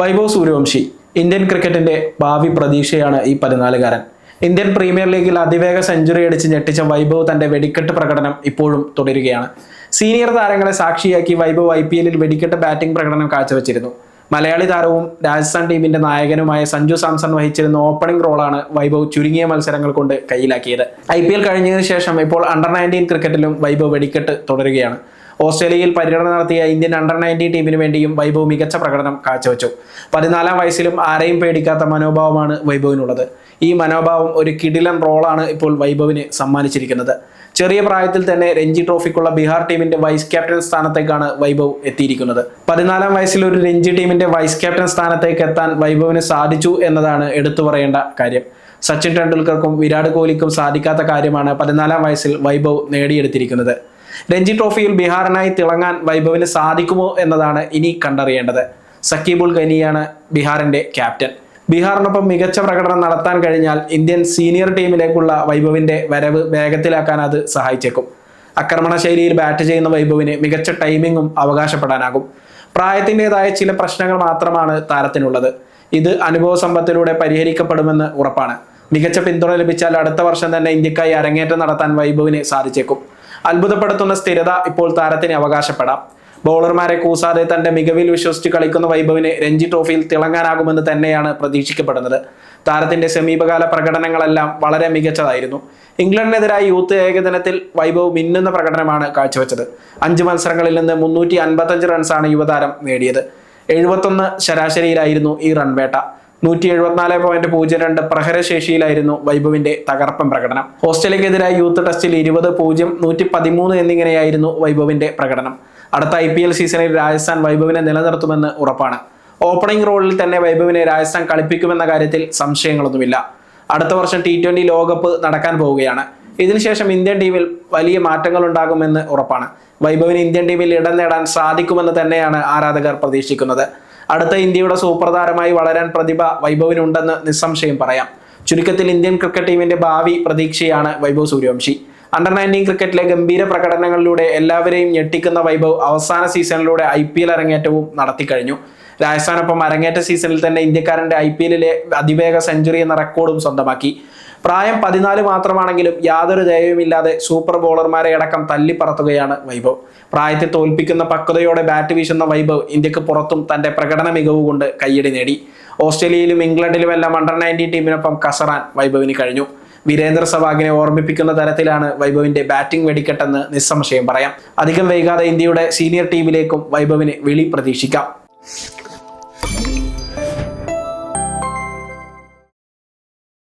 Vaibhav Suryavanshi Indian ക്രിക്കറ്റിന്റെ ഭാവി പ്രതീക്ഷയാണ് ഈ പതിനാലുകാരൻ. ഇന്ത്യൻ പ്രീമിയർ ലീഗിൽ അതിവേഗ സെഞ്ചുറി അടിച്ച് ഞെട്ടിച്ച വൈഭവ് തന്റെ വെടിക്കെട്ട് പ്രകടനം ഇപ്പോഴും തുടരുകയാണ്. സീനിയർ താരങ്ങളെ സാക്ഷിയാക്കി വൈഭവ് ഐ പി എല്ലിൽ വെടിക്കെട്ട് ബാറ്റിംഗ് പ്രകടനം കാഴ്ചവെച്ചിരുന്നു. മലയാളി താരവും രാജസ്ഥാൻ ടീമിന്റെ നായകനുമായ സഞ്ജു സാംസൺ വഹിച്ചിരുന്ന ഓപ്പണിംഗ് റോളാണ് വൈഭവ് ചുരുങ്ങിയ മത്സരങ്ങൾ കൊണ്ട് കയ്യിലാക്കിയത്. ഐ പി എൽ കഴിഞ്ഞതിന് ശേഷം ഇപ്പോൾ അണ്ടർ നയന്റീൻ ക്രിക്കറ്റിലും വൈഭവ് വെടിക്കെട്ട് തുടരുകയാണ്. ഓസ്ട്രേലിയയിൽ പര്യടനം നടത്തിയ ഇന്ത്യൻ അണ്ടർ നയന്റീൻ ടീമിന് വേണ്ടിയും വൈഭവ് മികച്ച പ്രകടനം കാഴ്ചവെച്ചു. പതിനാലാം വയസ്സിലും ആരെയും പേടിക്കാത്ത മനോഭാവമാണ് വൈഭവിനുള്ളത്. ഈ മനോഭാവം ഒരു കിടിലൻ റോളാണ് ഇപ്പോൾ വൈഭവിന് സമ്മാനിച്ചിരിക്കുന്നത്. ചെറിയ പ്രായത്തിൽ തന്നെ രഞ്ജി ട്രോഫിക്കുള്ള ബീഹാർ ടീമിന്റെ വൈസ് ക്യാപ്റ്റൻ സ്ഥാനത്തേക്കാണ് വൈഭവ് എത്തിയിരിക്കുന്നത്. പതിനാലാം വയസ്സിൽ ഒരു രഞ്ജി ടീമിന്റെ വൈസ് ക്യാപ്റ്റൻ സ്ഥാനത്തേക്ക് എത്താൻ വൈഭവിന് സാധിച്ചു എന്നതാണ് എടുത്തു പറയേണ്ട കാര്യം. സച്ചിൻ ടെണ്ടുൽക്കർക്കും വിരാട് കോഹ്ലിക്കും സാധിക്കാത്ത കാര്യമാണ് പതിനാലാം വയസ്സിൽ വൈഭവ് നേടിയെടുത്തിരിക്കുന്നത്. രഞ്ജി ട്രോഫിയിൽ ബീഹാറിനായി തിളങ്ങാൻ വൈഭവിന് സാധിക്കുമോ എന്നതാണ് ഇനി കണ്ടറിയേണ്ടത്. സക്കീബുൾ ഖനിയാണ് ബീഹാറിന്റെ ക്യാപ്റ്റൻ. ബീഹാറിനൊപ്പം മികച്ച പ്രകടനം നടത്താൻ കഴിഞ്ഞാൽ ഇന്ത്യൻ സീനിയർ ടീമിലേക്കുള്ള വൈഭവിന്റെ വരവ് വേഗത്തിലാക്കാൻ അത് സഹായിച്ചേക്കും. ആക്രമണ ശൈലിയിൽ ബാറ്റ് ചെയ്യുന്ന വൈഭവിന് മികച്ച ടൈമിങ്ങും അവകാശപ്പെടാനാകും. പ്രായത്തിന്റെതായ ചില പ്രശ്നങ്ങൾ മാത്രമാണ് താരത്തിനുള്ളത്. ഇത് അനുഭവ സമ്പത്തിലൂടെ പരിഹരിക്കപ്പെടുമെന്ന് ഉറപ്പാണ്. മികച്ച പിന്തുണ ലഭിച്ചാൽ അടുത്ത വർഷം തന്നെ ഇന്ത്യക്കായി അരങ്ങേറ്റം നടത്താൻ വൈഭവിന് സാധിച്ചേക്കും. അത്ഭുതപ്പെടുത്തുന്ന സ്ഥിരത ഇപ്പോൾ താരത്തിന് അവകാശപ്പെടാം. ബൗളർമാരെ കൂസാതെ തന്റെ മികവിൽ വിശ്വസിച്ച് കളിക്കുന്ന വൈഭവിനെ രഞ്ജി ട്രോഫിയിൽ തിളങ്ങാനാകുമെന്ന് തന്നെയാണ് പ്രതീക്ഷിക്കപ്പെടുന്നത്. താരത്തിന്റെ സമീപകാല പ്രകടനങ്ങളെല്ലാം വളരെ മികച്ചതായിരുന്നു. ഇംഗ്ലണ്ടിനെതിരായി യൂത്ത് ഏകദിനത്തിൽ വൈഭവ് മിന്നുന്ന പ്രകടനമാണ് കാഴ്ചവെച്ചത്. അഞ്ച് മത്സരങ്ങളിൽ നിന്ന് മുന്നൂറ്റി അൻപത്തഞ്ച് റൺസാണ് യുവതാരം നേടിയത്. എഴുപത്തൊന്ന് ശരാശരിയിലായിരുന്നു ഈ റൺ വേട്ട നൂറ്റി എഴുപത്തിനാല് പോയിന്റ് പൂജ്യം രണ്ട് പ്രഹരശേഷിയിലായിരുന്നു വൈഭവിന്റെ തകർപ്പൻ പ്രകടനം. ഓസ്ട്രേലിയക്കെതിരായ യൂത്ത് ടെസ്റ്റിൽ ഇരുപത് പൂജ്യം നൂറ്റി പതിമൂന്ന് എന്നിങ്ങനെയായിരുന്നു വൈഭവിന്റെ പ്രകടനം. അടുത്ത ഐ പി എൽ സീസണിൽ രാജസ്ഥാൻ വൈഭവിനെ നിലനിർത്തുമെന്ന് ഉറപ്പാണ്. ഓപ്പണിംഗ് റോളിൽ തന്നെ വൈഭവിനെ രാജസ്ഥാൻ കളിപ്പിക്കുമെന്ന കാര്യത്തിൽ സംശയങ്ങളൊന്നുമില്ല. അടുത്ത വർഷം ടി ട്വന്റി ലോകകപ്പ് നടക്കാൻ പോവുകയാണ്. ഇതിനുശേഷം ഇന്ത്യൻ ടീമിൽ വലിയ മാറ്റങ്ങൾ ഉണ്ടാകുമെന്ന് ഉറപ്പാണ്. വൈഭവിന് ഇന്ത്യൻ ടീമിൽ ഇടം നേടാൻ സാധിക്കുമെന്ന് തന്നെയാണ് ആരാധകർ പ്രതീക്ഷിക്കുന്നത്. അടുത്ത ഇന്ത്യയുടെ സൂപ്പർ താരമായി വളരാൻ പ്രതിഭ വൈഭവിനുണ്ടെന്ന് നിസ്സംശയം പറയാം. ചുരുക്കത്തിൽ ഇന്ത്യൻ ക്രിക്കറ്റ് ടീമിന്റെ ഭാവി പ്രതീക്ഷയാണ് വൈഭവ് സൂര്യവംശി. അണ്ടർ നയന്റീൻ ക്രിക്കറ്റിലെ ഗംഭീര പ്രകടനങ്ങളിലൂടെ എല്ലാവരെയും ഞെട്ടിക്കുന്ന വൈഭവ് അവസാന സീസണിലൂടെ ഐ പി എൽ അരങ്ങേറ്റവും നടത്തിക്കഴിഞ്ഞു. രാജസ്ഥാനൊപ്പം അരങ്ങേറ്റ സീസണിൽ തന്നെ ഇന്ത്യക്കാരന്റെ ഐ പി എല്ലിലെ അതിവേഗ സെഞ്ചുറി എന്ന റെക്കോർഡും സ്വന്തമാക്കി. പ്രായം പതിനാല് മാത്രമാണെങ്കിലും യാതൊരു ദയവുമില്ലാതെ സൂപ്പർ ബോളർമാരെ അടക്കം തല്ലിപ്പറത്തുകയാണ് വൈഭവ്. പ്രായത്തെ തോൽപ്പിക്കുന്ന പക്വതയോടെ ബാറ്റ് വീശുന്ന വൈഭവ് ഇന്ത്യയ്ക്ക് പുറത്തും തന്റെ പ്രകടന മികവ് കൊണ്ട് കയ്യടി നേടി. ഓസ്ട്രേലിയയിലും ഇംഗ്ലണ്ടിലുമെല്ലാം അണ്ടർ നയന്റീൻ ടീമിനൊപ്പം കസറാൻ വൈഭവിന് കഴിഞ്ഞു. വീരേന്ദ്ര സവാഗിനെ ഓർമ്മിപ്പിക്കുന്ന തരത്തിലാണ് വൈഭവിന്റെ ബാറ്റിംഗ് വെടിക്കെട്ടെന്ന് നിസ്സംശയം പറയാം. അധികം വൈകാതെ ഇന്ത്യയുടെ സീനിയർ ടീമിലേക്കും വൈഭവിന് വിളി പ്രതീക്ഷിക്കാം.